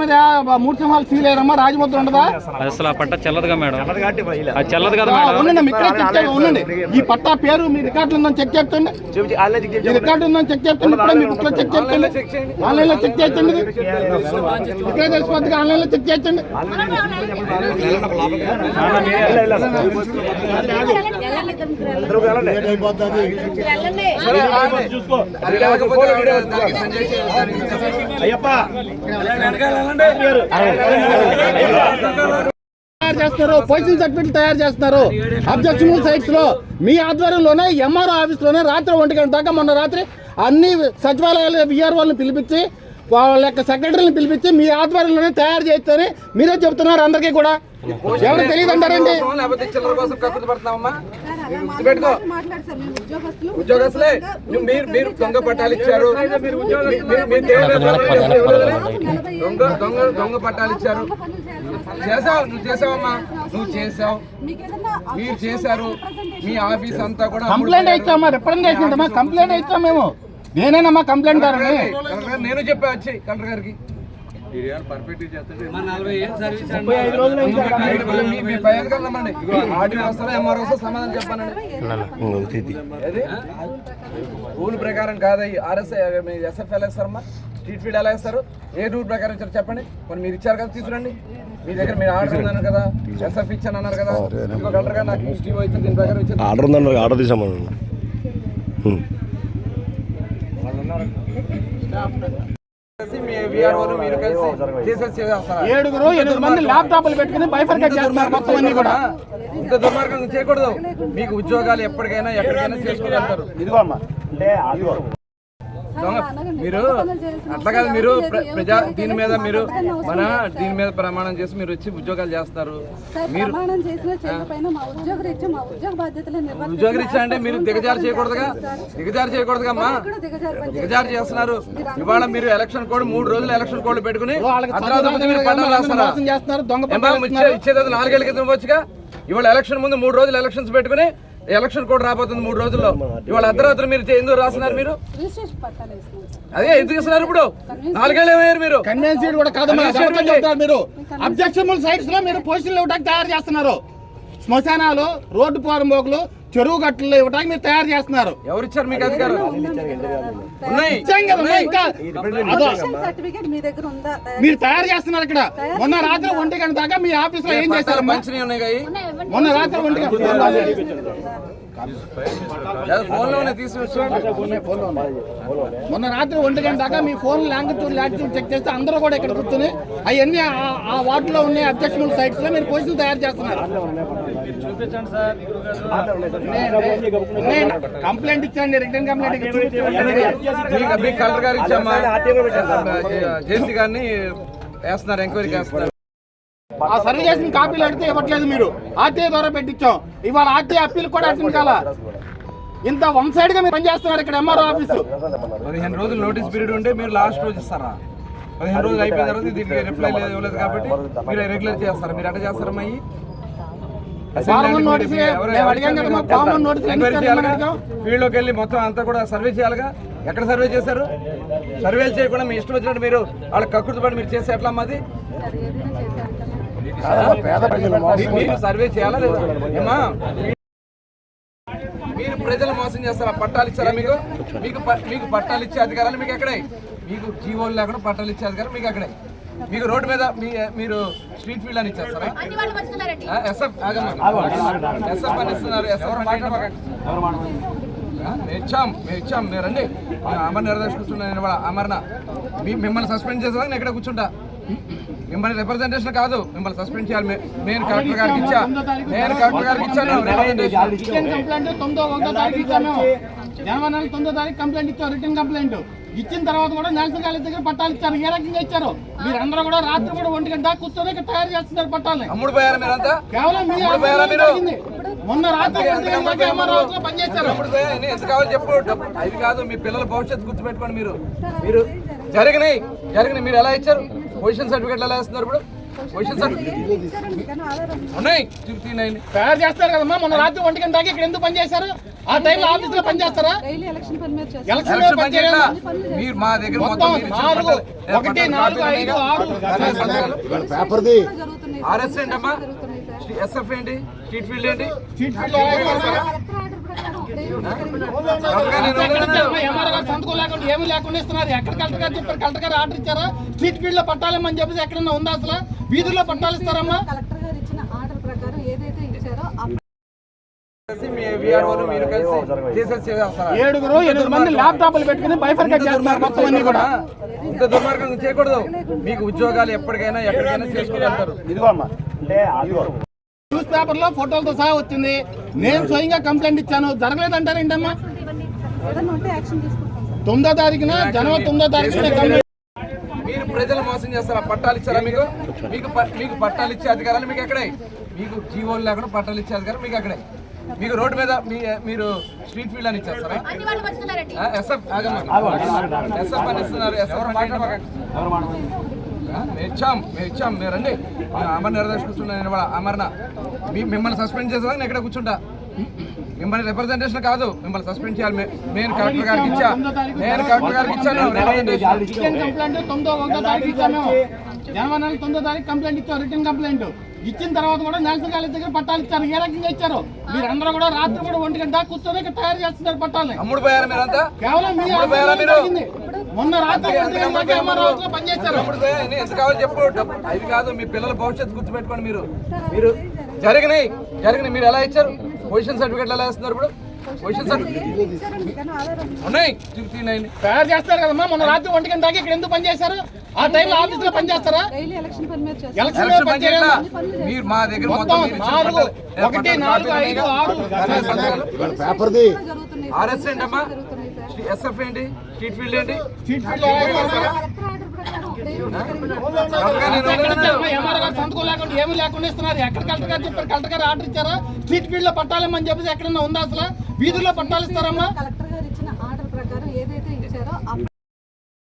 మీద మూడు సింహాలు సీల్ అయ్యారమ్మా? రాజముద్ర ఉండదా? అసలు ఆ పట్ట చెల్లదుగా మేడం. అది చెల్లదు కదా మేడం. ఉండండి ఇక్కడే చెక్ చేయండి ఉండండి. ఈ పట్టా పేరు మీ రికార్డులు ఉందని చెక్ చెక్ ఈ రికార్డు ఉందని చెక్ చేయండి ఇప్పుడే మీ బుక్లో చెక్ చేయండి. ఆన్లైన్లో చెక్ చేయండి. ఇక్కడే తెలిసిపోద్ది ఆన్లైన్లో చెక్ చేయండి. అయ్యప్ప. తయారు చేస్తున్నారు పొజిషన్ సర్టిఫికెట్ తయారు చేస్తున్నారు అబ్జెక్షనబుల్ సైట్స్లో మీ ఆధ్వర్యంలోనే ఎంఆర్ఓ ఆఫీస్లోనే రాత్రి ఒంటి గంట దాకా మొన్న రాత్రి అన్ని సచివాలయాల విఆర్ఓలను పిలిపించి వాళ్ళ యొక్క సెక్రటరీని పిలిపించి మీ ఆధ్వర్యంలోనే తయారు చేస్తారని మీరే చెప్తున్నారు అందరికీ కూడా ఎవరు తెలియదు అంటారండి ఉద్యోగస్తులే మీరు దొంగ పట్టాలు ఇచ్చారు దొంగ దొంగ దొంగ పట్టాలు ఇచ్చారు. చేసావు నువ్వు చేసావమ్మా. నువ్వు చేసావు. మీరు చేశారు. మీ ఆఫీస్ అంతా కూడా కంప్లైంట్ ఇచ్చామా? రిప్రజెంటేషన్ ఇద్దామా కంప్లైంట్ ఇచ్చాం మేము. నేనేనమ్మా కంప్లైంట్ నేను చెప్పా వచ్చి కలెక్టర్ గారికి. రూల్ ప్రకారం కాదు ఆర్ఎస్ ఎస్ఎఫ్ ఎలా వేస్తారమ్మా స్ట్రీట్ ఫీడ్ ఎలా వేస్తారు? ఏ రూల్ ప్రకారం ఇచ్చారు చెప్పండి. కొన్ని మీరు ఇచ్చారు కదా తీసుకురండి. మీ దగ్గర మీరు ఆర్డర్ ఉందన్నారు కదా ఎస్ఎఫ్ ఇచ్చాను అన్నారు కదా. ఇంకో నాకు స్టీవ్ దీని ప్రకారం ఇచ్చారు ఆర్డర్ ఉందన్నారు ఆర్డర్ తీసామని ఏడుగురు ఎనిమిది మంది ల్యాప్టాప్లు పెట్టుకుని బైఫర్కేట్ చేస్తున్నారు మొత్తం అన్ని కూడా. ఇంత దుర్మార్గం చేయకూడదు. మీకు ఉద్యోగాలు ఎప్పటికైనా ఎక్కడికైనా చేసుకుని వెళ్తారు. ఇదిగో అమ్మా అంటే మీరు అట్లా కాదు మీరు ప్ర- ప్రజా దీని మీద మీరు మన దీని మీద ప్రమాణం చేసి మీరు వచ్చి ఉద్యోగాలు చేస్తారు. మీరు ఉద్యోగ రీత్యా అంటే మీరు దిగజారు చేయకూడదుగా? దిగజారు చేయకూడదుగా అమ్మా? దిగజారు చేస్తున్నారు. ఇవాళ మీరు ఎలక్షన్ కోడ్ మూడు రోజులు ఎలక్షన్ కోడ్ పెట్టుకుని మీరు పట్టాలు. ఇచ్చేది నాలుగేళ్ళ క్రితం వచ్చుగా? ఇవాళ ఎలక్షన్ ముందు మూడు రోజులు ఎలక్షన్స్ పెట్టుకుని ఎలక్షన్ కోడ్ రాబోతుంది మూడు రోజుల్లో. ఇవాళ అర్ధరాత్రి మీరు ఎందుకు రాస్తున్నారు మీరు. అదే ఎందుకు ఇస్తున్నారు ఇప్పుడు? నాలుగేళ్ళు ఏమయ్యారు మీరు? కన్వెన్స్ కూడా కాదు మీరు. అబ్జెక్షనబుల్ సైట్స్లో మీరు పొజిషన్లు ఇవ్వడానికి తయారు చేస్తున్నారు. శ్మశానాలు రోడ్డు పోరంబోకులు చెరువు గట్టులు ఇవ్వడానికి మీరు తయారు చేస్తున్నారు. ఎవరు ఇచ్చారు మీకు? అధికారం మీరు తయారు చేస్తున్నారు ఇక్కడ. మొన్న రాత్రి ఒంటి గంట దాకా మీ ఆఫీస్లో ఏం చేశారమ్మా? మంచినీళ్ళు ఉన్నాయి? మొన్న రాత్రి ఒంటి గంట లేదా ఫోన్లోనే తీసి మొన్న రాత్రి ఒంటి గంట దాకా మీ ఫోన్ లాంగిట్యూడ్ లాంగిట్యూడ్ చెక్ చేస్తే అందరూ కూడా ఇక్కడ కూర్చొని అవన్నీ ఆ- ఆ వాటిలో ఉన్న అబ్జెక్షనబుల్ సైట్స్లో మీరు పొజిషన్ తయారు చేస్తున్నారు నేను కంప్లైంట్ ఇచ్చాను రిటర్న్ కంప్లైంట్ కలెక్టర్ గారు ఇచ్చామా జేసీ గారిని వేస్తున్నారు వేస్తున్నారు ఆ సర్వ్ చేసిన కాపీలు అడిగితే ఇవ్వట్లేదు మీరు. ఆర్టీఐ ద్వారా పెట్టించాం. ఇవాళ ఆర్టీఐ అప్పీల్ కూడా అటెండ్ కాల? ఇంత వన్ సైడ్గా మీరు పనిచేస్తున్నారు ఇక్కడ ఎంఆర్ఓ ఆఫీసు. పదిహేను రోజులు నోటీస్ పీరియడ్ ఉంటే మీరు లాస్ట్ రోజు ఇస్తారా? పదిహేను రోజులు అయిపోయిన తర్వాత దీనికి రిప్లై లేదు ఇవ్వలేదు కాబట్టి మీరు రెగ్యులర్ చేస్తారా? మీరు ఎందుకు చేయాలిగా? అడిగాం. ఫీల్డ్లోకి వెళ్ళి మొత్తం అంతా కూడా సర్వే చేయాలిగా? ఎక్కడ సర్వే చేశారు? సర్వేలు చేయకుండా మీ ఇష్టం వచ్చినట్టు మీరు వాళ్ళ కక్కుర్తి పడి మీరు చేస్తే ఎట్లా అమ్మా సర్వే చేయాలా లేదా? ఏమా మీరు ప్రజలు మోసం చేస్తారా? పట్టాలు ఇచ్చారా మీకు? మీకు మీకు పట్టాలు ఇచ్చే అధికారాలు మీకు ఎక్కడే? మీకు జీవోలు లేకుండా పట్టాలు ఇచ్చే అధికారం మీకు ఎక్కడే? మీకు రోడ్డు మీద మీ మీరు స్ట్రీట్ ఫీల్డ్ అని ఇచ్చేస్తారా? ఎస్ఎఫ్. ఎస్ఎఫ్ అని ఇస్తున్నారు ఎస్ఎఫ్ ఇచ్చాం మేము ఇచ్చాం మీరు రండి. మేము అమర్ నిర్దేశ్ కూర్చున్నాను నేను అమర్న. మిమ్మల్ని సస్పెండ్ చేసేదా నేను ఎక్కడ కూర్చుంటా? మిమ్మల్ని రిప్రజెంటేషన్ కాదు మిమ్మల్ని సస్పెండ్ చేయాలి. నేను కలెక్టర్ గారికి ఇచ్చా నేను కలెక్టర్ గారికి ఇచ్చాను కంప్లైంట్ తొమ్మిదో ఒకటో తారీఖు ఇచ్చాము మేము. జనవరి నెల తొమ్మిదో తారీఖు కంప్లైంట్ ఇచ్చాం రిటర్న్ కంప్లైంట్ ఇచ్చిన తర్వాత కూడా నేషనల్ కాలేజ్ దగ్గర పట్టాలు ఇచ్చారు. ఏ రకంగా ఇచ్చారు? మీరందరూ కూడా రాత్రి కూడా ఒంటి గంట కూర్చొని ఇక్కడ తయారు చేస్తున్నారు పట్టాలని. అమ్ముడు పోయారా మీరంతా కేవలం. మొన్న రాత్రి పనిచేశారు. ఎంత కావాలి చెప్పు? అది కాదు మీ పిల్లల భవిష్యత్తు గుర్తుపెట్టుకోండి మీరు. మీరు జరిగినాయి. జరిగినాయి. మీరు ఎలా ఇచ్చారు? పొజిషన్ సర్టిఫికెట్లు ఎలా ఇస్తున్నారు ఇప్పుడు? పొజిషన్ సర్టిఫికేట్ ఉన్నాయి. చూపించండి తయారు చేస్తారు కదమ్మా. మొన్న రాత్రి ఒంటి గంట దాకా ఇక్కడ ఎందుకు పని చేశారు ఆ టైంలో ఆఫీస్లో పని చేస్తారా? డైలీ ఎలక్షన్ పని మీద చేస్తారు. ఎలక్షన్లో ఎలక్షన్ పని పని చేయట్లా. చేయలేదు మీరు మా దగ్గర మొత్తం నాలుగు ఒకటి నాలుగు ఐదు ఆరు. పేపర్ది. ఆర్ఎస్ ఏంటమ్మా? ఎస్ఎఫ్ ఏంటి? స్ట్రీట్ ఫీల్డ్ ఏంటి? చీట్ ఫీల్డ్ సంతకం లేకుండా ఏమీ లేకుండా ఇస్తున్నారు ఎక్కడ కలెక్టర్ గారు చెప్పారు కలెక్టర్ గారు ఆర్డర్ ఇచ్చారా స్ట్రీట్ ఫీల్డ్లో పట్టాలేమని చెప్పేసి ఎక్కడన్నా ఉందా అసలు వీధుల్లో పట్టాలు ఇస్తారమ్మా కలెక్టర్ గారు ఇచ్చిన ఆర్డర్ ప్రకారం ఏదైతే ఇచ్చారో? ఏడుగురు ఎనిమిది మంది ల్యాప్టాప్లు పెట్టుకుని బైఫర్కేట్ చేస్తున్నారు మొత్తం అన్ని కూడా. ఇంత దుర్మార్గం చేయకూడదు. మీకు ఉద్యోగాలు ఎప్పటికైనా ఎక్కడికైనా చేసుకుని వెళ్తారు. న్యూస్ పేపర్లో ఫోటోలతో సహా వచ్చింది. నేను స్వయంగా కంప్లైంట్ ఇచ్చాను. జరగలేదంటారు ఏంటమ్మా? ఏదైనా ఉంటే యాక్షన్ తీసుకుంటాం సార్ తొమ్మిదో తారీఖున జనవరి తొమ్మిదో తారీఖున కంప్లైంట్ మీరు ప్రజలు మోసం చేస్తారా? పట్టాలు ఇచ్చారా మీకు? మీకు మీకు పట్టాలు ఇచ్చే అధికారాలు మీకు ఎక్కడే? మీకు జీవోలు లేకుండా పట్టాలు ఇచ్చే అధికారం మీకు ఎక్కడే? మీకు రోడ్డు మీద మీ మీరు స్ట్రీట్ ఫీల్డ్ అని ఇచ్చేస్తారా? ఎస్ఎఫ్. ఎస్ఎఫ్ అని ఇస్తున్నారు. ఎస్ఎఫ్ మేము ఇచ్చాం మేము ఇచ్చాం మీరు రండి. నేను అమర్ నిర్దేశ్ కూర్చున్నా నేను ఇవాళ అమర్న. మీ మిమ్మల్ని సస్పెండ్ చేసేదా నేను ఎక్కడ కూర్చుంటా? మిమ్మల్ని రిప్రజెంటేషన్ కాదు. మిమ్మల్ని సస్పెండ్ చేయాలి. నేను కలెక్టర్ గారికి ఇచ్చా. నేను కలెక్టర్ గారికి ఇచ్చాను. తొమ్మిదో తారీఖు కంప్లైంట్ ఇచ్చాం రిటర్న్ కంప్లైంట్ ఇచ్చిన తర్వాత కూడా నేషనల్ కాలేజ్ దగ్గర పట్టాలు ఇచ్చారు. ఏ రకంగా ఇచ్చారు? మీరు అందరూ కూడా రాత్రి కూడా ఒంటి గంట దాకా కూర్చొని ఇక్కడ తయారు చేస్తున్నారు పట్టాలని. అమ్ముడు పోయారా మీరంతా? కేవలం మీ మొన్న రాత్రి ఎంత కావాలి చెప్పు. అది కాదు మీ పిల్లల భవిష్యత్తు గుర్తుపెట్టుకోండి మీరు. మీరు జరిగినాయి జరిగినాయి. మీరు ఎలా ఇచ్చారు? పొజిషన్ సర్టిఫికెట్లు ఎలా ఇస్తున్నారు ఇప్పుడు? తయారు చేస్తారు కదమ్మా. మొన్న రాత్రి ఒంటి గంట ఇక్కడ ఎందుకు పని చేశారు? ఆ టైంలో ఆఫీస్లో పని చేస్తారా? డైలీ ఎలక్షన్ పని మీద చేస్తారు. ఎలక్షన్లో ఎలక్షన్ పని పని చేయట్లా. చేయలేదు మీరు మా దగ్గర మొత్తం నాలుగు ఒకటి నాలుగు ఐదు? ఆరు? పేపర్ది. ఆర్ఎస్ ఏంటమ్మా? ఎస్ఎఫ్ ఏంటి? స్ట్రీట్ ఫీల్డ్ ఏంటి? చీట్ ఫీల్డ్ సంతకం లేకుండా ఏమీ లేకుండా ఇస్తున్నారు? ఎక్కడ కలెక్టర్ గారు చెప్పారు? కలెక్టర్ గారు ఆర్డర్ ఇచ్చారా? స్ట్రీట్ ఫీల్డ్లో పట్టాలేమని చెప్పేసి ఎక్కడన్నా ఉందా అసలు? వీధుల్లో పట్టాలు ఇస్తారమ్మా.